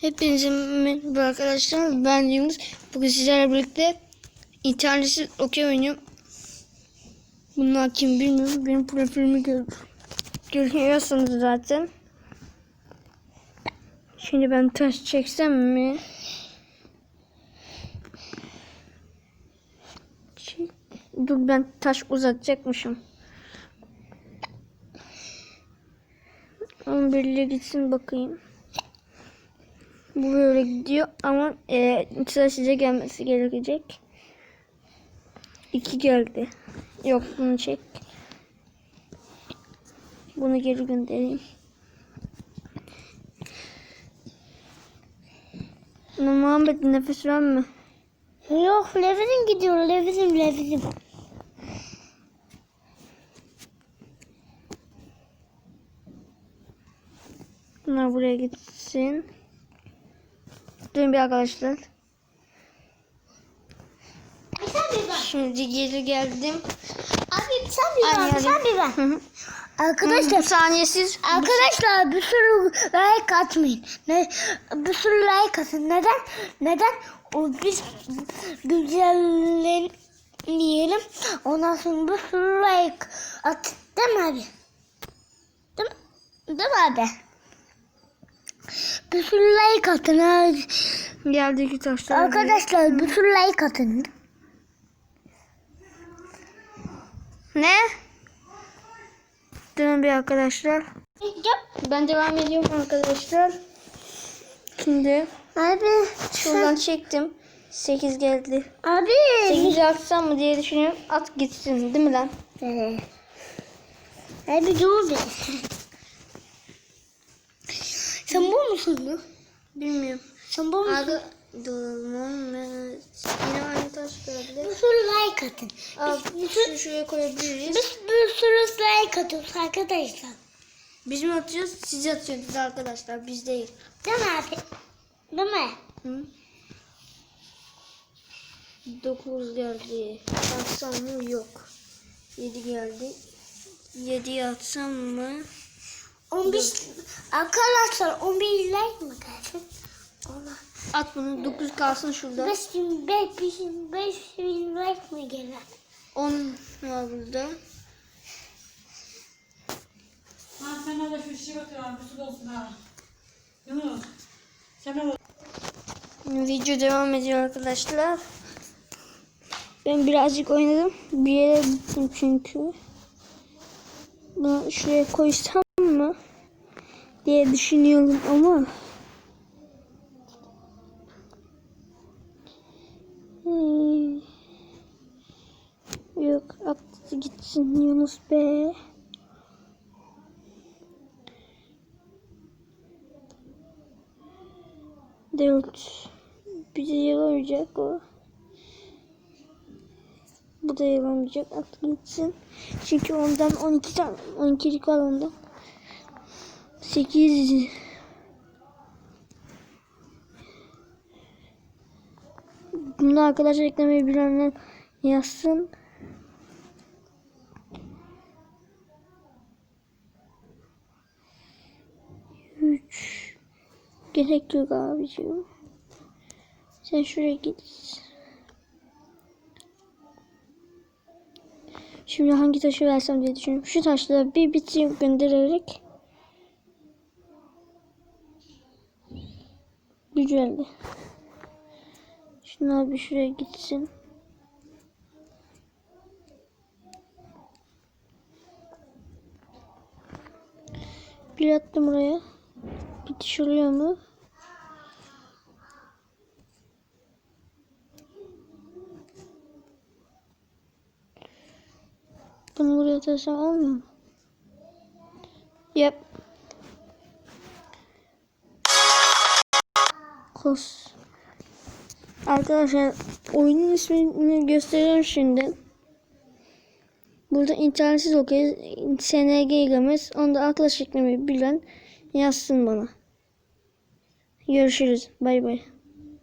Hepinize merhaba arkadaşlar. Ben Yunus. Bugün sizlerle birlikte internetsiz okey oynuyorum. Bunlar kim bilmiyorum. Benim profilimi gör görüyorsunuz zaten. Şimdi ben taş çeksem mi? Dur ben taş uzatacakmışım. 11'le gitsin bakayım. Bu böyle gidiyor ama e, sıra size gelmesi gerekecek. İki geldi. Yok bunu çek. Bunu geri göndereyim. Ama Muhammed nefes verme. Yok Leviz'im gidiyor Leviz'im Leviz'im. Bunlar buraya gitsin. Durun bir arkadaşlar. Şimdi geri geldim. Abi sen bir Ay, bak. Sen bir bak. Arkadaşlar. saniyesiz Arkadaşlar bir sürü like atmayın. Ne, bir sürü like atın. Neden? Neden? O biz güzellenelim. Ondan sonra bir sürü like at. Değil mi abi? Değil mi? Değil mi abi? Bir sürü like atın geldi taşlar. Arkadaşlar bir sürü like atın. Ne? Durun bir arkadaşlar. Ben devam ediyorum arkadaşlar. Şimdi Abi. şuradan çektim. 8 geldi. Abi. 8'i atsam mı diye düşünüyorum. At gitsin değil mi lan? Ee, Abi dur bir. Sen bu musun mu? Bilmiyorum. Sen bu musun? Abi durumum. Yine aynı taş geldi. Bir sürü like atın. Abi şu şuraya koyabiliriz. Biz bir sürü like atıyoruz arkadaşlar. Biz mi atıyoruz? Siz atıyorsunuz arkadaşlar. Biz değil. Değil mi abi? Değil mi? Hı? 9 geldi. Atsam mı? Yok. 7 geldi. 7'yi atsam mı? 11 arkadaşlar 11 like mı gelsin? Allah. At bunu 9 kalsın şurada. 5000 5000 5000 like mi gelir? 10 var burada. Ha sen orada şu işi bakıyorum. Bir su olsun ha. Yunus. Sen orada. Video devam ediyor arkadaşlar. Ben birazcık oynadım. Bir yere gittim çünkü. Bunu şuraya koysam? Diye düşünüyorum ama. Yok attı gitsin Yunus be. Dört. Bize yaramayacak o. Bu da yaramayacak. At gitsin. Çünkü ondan 12 tane 12'lik var ondan. 8 Bunu arkadaşlar eklemeyi bilenler yazsın. Üç. Gerek yok abicim. Sen şuraya git. Şimdi hangi taşı versem diye düşünüyorum. Şu taşları bir biteyim göndererek. Güzeldi. Şunlar bir şuraya gitsin. Bir attım oraya. Bitiş oluyor mu? Bunu buraya atarsam olmuyor mu? Yap. Kos. Arkadaşlar oyunun ismini gösteriyorum şimdi. Burada internetsiz okey. SNG Gamez. Onda arkadaş eklemeyi bilen yazsın bana. Görüşürüz. Bay bay.